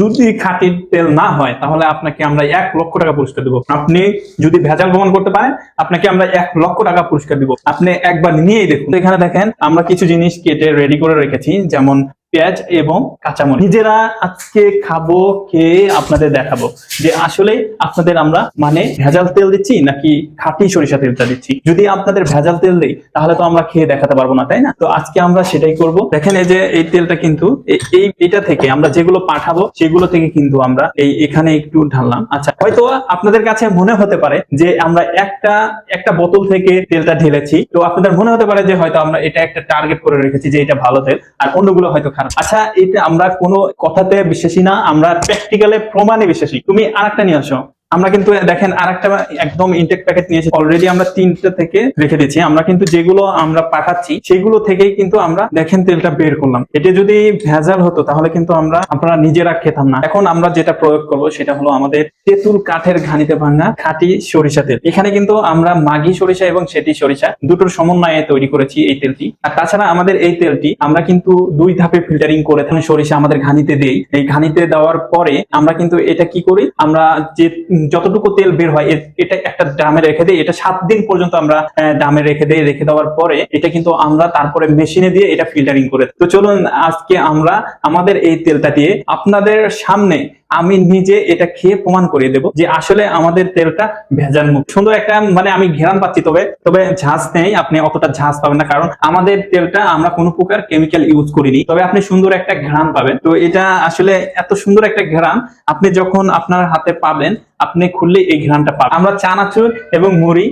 যদি খাঁটি তেল না হয়, তাহলে আপনাকে আমরা এক লক্ষ টাকা পুরস্কার দিব। আপনি যদি ভেজাল প্রমাণ করতে পারেন, আপনাকে আমরা এক লক্ষ টাকা পুরস্কার দিব। আপনি একবার নিয়েই দেখুন। এখানে দেখেন, আমরা কিছু জিনিস কেটে রেডি করে রেখেছি, যেমন পেঁয়াজ এবং কাঁচামরিচ। নিজেরা আজকে খাব, খেয়ে আপনাদের দেখাবো যে আসলে আপনাদের আমরা মানে ভেজাল তেল দিচ্ছি নাকি খাঁটি সরিষা তেলটা দিচ্ছি। যদি আপনাদের ভেজাল তেল দিই, তাহলে তো আমরা খেয়ে দেখাতে পারব না, তাই না? তো আজকে আমরা সেটাই করব। দেখেন এই যে, এই তেলটা কিন্তু এই, এটা থেকে আমরা যেগুলো পাঠাবো, সেগুলো থেকে কিন্তু আমরা এই এখানে একটু ঢাললাম। আচ্ছা হয়তো আপনাদের কাছে মনে হতে পারে যে আমরা একটা একটা বোতল থেকে তেলটা ঢেলেছি। তো আপনাদের মনে হতে পারে যে হয়তো আমরা এটা একটা টার্গেট করে রেখেছি যে এটা ভালো তেল, আর অন্যগুলো হয়তো খারাপ আচ্ছা এটা আমরা কোনো কথাতে বিশ্বাসী না, আমরা প্র্যাকটিক্যালে প্রমাণে বিশ্বাসী। তুমি আর একটা নিয়ে আসো। আমরা কিন্তু দেখেন আর একটা একদম ইনটেক প্যাকেট নিয়েছি। অলরেডি আমরা তিনটা থেকে রেখে দিচ্ছি আমরা কিন্তু যেগুলো আমরা পাঠাচ্ছি, সেগুলো থেকেই কিন্তু আমরা, দেখেন, তেলটা বের করলাম। এটা যদি ভেজাল হতো, তাহলে কিন্তু আমরা আপনারা নিজেরা খেতাম না। এখন আমরা যেটা প্রয়োগ করব, সেটা হলো আমাদের তেঁতুল কাঠের ঘানিতে ভাঙা খাঁটি সরিষা তেল। এখানে কিন্তু আমরা মাগি সরিষা এবং সেটি সরিষা দুটোর সমন্বয়ে তৈরি করেছি এই তেলটি। আর তাছাড়া আমাদের এই তেলটি আমরা কিন্তু দুই ধাপে ফিল্টারিং করে সরিষা আমাদের ঘানিতে দেই। এই ঘানিতে দেওয়ার পরে আমরা কিন্তু এটা কি করি? আমরা যে যতটুকু তেল বের হয় এটা একটা ড্রামে রেখে দিই, এটা সাত দিন পর্যন্ত আমরা ড্রামে রেখে দিই, রেখে দেওয়ার পরে এটা কিন্তু আমরা তারপরে মেশিনে দিয়ে এটা ফিল্টারিং করে তো চলুন আজকে আমরা আমাদের এই তেলটা দিয়ে আপনাদের সামনে আমি নিজে এটা খেয়ে প্রমাণ করিয়ে দেব যে আসলে আমাদের তেলটা ভেজাল মুক্ত সুন্দর একটা মানে আমি ঘেরান পাচ্ছি, তবে তবে ঝাঁজ নেই, আপনি অতটা ঝাঁজ পাবেন না, কারণ আমাদের তেলটা আমরা কোনো প্রকার কেমিক্যাল ইউজ করিনি। তবে আপনি সুন্দর একটা ঘেরান পাবেন। তো এটা আসলে এত সুন্দর একটা ঘেরান, আপনি যখন আপনার হাতে পাবেন, আপনি খুললে এই ঘ্রাণটা পাবেন। আমরা চানাচুর এবং মুড়ি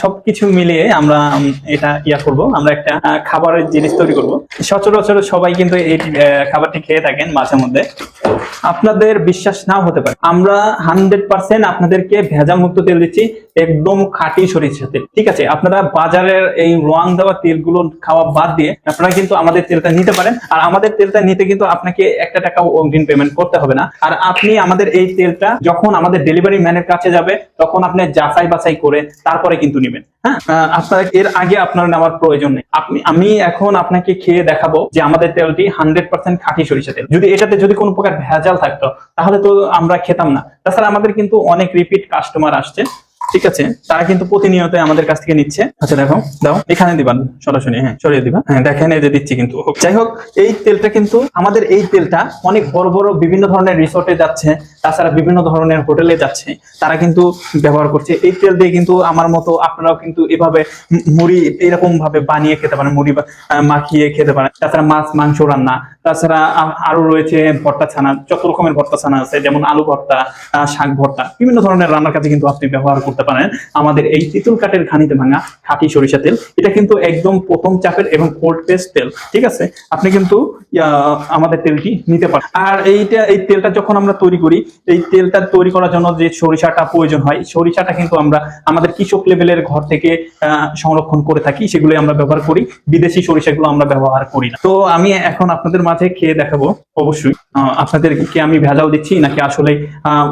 সবকিছু মিলিয়ে আমরা এটা ইয়া করব। আমরা একটা খাবারের জিনিস তৈরি করব। সচরাচর সবাই কিন্তু এই খাবারটি খেয়ে থাকেন মাঝে মধ্যে। আপনাদের বিশ্বাস নাও হতে পারে। আমরা হান্ড্রেড পার্সেন্ট আপনাদেরকে ভেজাল মুক্ত তেল দিচ্ছি একদম খাঁটি সরিষা তেল। ঠিক আছে, আপনারা বাজারের এই রোয়াং দেওয়া তেলগুলো খাওয়া বাদ দিয়ে আপনারা কিন্তু আমাদের তেলটা নিতে পারেন। আর আমাদের তেলটা নিতে কিন্তু আপনাকে একটা টাকা অগ্রিম পেমেন্ট করতে হবে না। আর আপনি আমাদের এই তেলটা যখন আমাদের ডেলিভারি ম্যানের কাছে যাবে, তখন আপনি যাচাই বাছাই করে তারপরে কিন্তু নেবেন। হ্যাঁ? আপনার এর আগে আপনার নেওয়ার প্রয়োজন নেই। আপনি আমি এখন আপনাকে খেয়ে দেখাবো যে আমাদের তেলটি হান্ড্রেড পার্সেন্ট খাঁটি সরিষা তেল। যদি এটাতে যদি কোনো প্রকার ভেজাল থাকতো, তাহলে তো আমরা খেতাম না। তাছাড়া আমাদের কিন্তু অনেক রিপিট কাস্টমার আসছে। ঠিক আছে? তারা কিন্তু প্রতিনিয়ত আমাদের কাছ থেকে নিচ্ছে। আচ্ছা দেখো, দাও, এখানে দিবা, সরাসরি হ্যাঁ সরিয়ে দিবা। হ্যাঁ দেখেন, এই যে দিচ্ছি কিন্তু। যাই হোক, এই তেলটা কিন্তু, আমাদের এই তেলটা অনেক বড় বড় বিভিন্ন ধরনের রিসোর্টে যাচ্ছে, তাছাড়া বিভিন্ন ধরনের হোটেলে যাচ্ছে। তারা কিন্তু ব্যবহার করছে। এই তেল দিয়ে কিন্তু আমার মতো আপনারাও কিন্তু এভাবে মুড়ি এরকম ভাবে বানিয়ে খেতে পারেন, মুড়ি মাখিয়ে খেতে পারেন। তাছাড়া মাছ, মাংস রান্না, তাছাড়া আরও রয়েছে ভর্তা ছানা, যত রকমের ভর্তা ছানা আছে, যেমন আলু ভর্তা শাক ভর্তা, বিভিন্ন ধরনের রান্নার কাছে কিন্তু আপনি ব্যবহার করতে পারেন। আমাদের এই তিতুল কাঠের ঘানিতে ভাঙা খাঁটি সরিষা তেল, এটা কিন্তু একদম প্রথম চাপের এবং কোল্ড পেস্ট তেল, ঠিক আছে? আপনি কিন্তু আমাদের তেলটি নিতে পারেন। আর এইটা, এই তেলটা যখন আমরা তৈরি করি, এই তেলটা তৈরি করার জন্য যে সরিষাটা প্রয়োজন হয়, সরিষাটা কিন্তু আমরা আমাদের কৃষক লেভেলের ঘর থেকে সংরক্ষণ করে থাকি সেগুলো আমরা ব্যবহার করি। বিদেশি সরিষাগুলো আমরা ব্যবহার করি না। তো আমি এখন আপনাদের মাঝে খেয়ে দেখাবো, অবশ্যই। আপনাদেরকে আমি ভেজাল দিচ্ছি, নাকি আসলে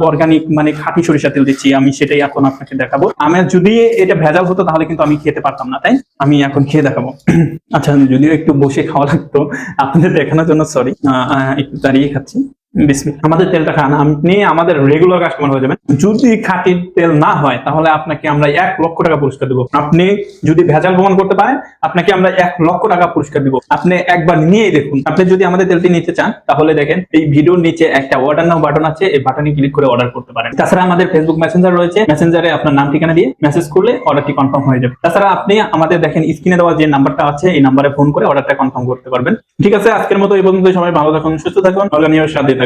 অর্গানিক মানে খাঁটি সরিষা তেল দিচ্ছি, আমি সেটাই এখন আপনাকে দেখাবো। আমি যদি এটা ভেজাল হতো তাহলে কিন্তু আমি খেতে পারতাম না, তাই? আমি এখন খেয়ে দেখাবো। আচ্ছা যদিও একটু বসে খাওয়া লাগতো, আপনাদের দেখানোর জন্য সরি একটু দাঁড়িয়ে খাচ্ছি। আমাদের তেলটা খান। আপনি আমাদের রেগুলার কাস্টমার হয়ে যাবেন। যদি খাঁটি তেল না হয়, তাহলে আপনাকে আমরা এক লক্ষ টাকা পুরস্কার দেবো। আপনি যদি ভেজাল প্রমাণ করতে পারেন, আপনাকে আমরা এক লক্ষ টাকা পুরস্কার দিব। আপনি একবার নিয়েই দেখুন। আপনি যদি আমাদের তেলটি নিতে চান, তাহলে দেখেন, এই ভিডিওর নিচে একটা অর্ডার নাও বাটন আছে। এই বাটনে ক্লিক করে অর্ডার করতে পারেন। তাছাড়া আমাদের ফেসবুক মেসেঞ্জার রয়েছে। মেসেঞ্জারে আপনার নাম, ঠিকানা দিয়ে মেসেজ করলে অর্ডারটি কনফার্ম হয়ে যাবে। তাছাড়া আপনি আমাদের দেখেন স্ক্রিনে দেওয়া যে নাম্বারটা আছে, এই নাম্বারে ফোন করে অর্ডারটা কনফার্ম করতে পারবেন। ঠিক আছে, আজকের মতো এই পর্যন্ত সবাই ভালো থাকুন, সুস্থ থাকুন। অর্গানীয় সাথে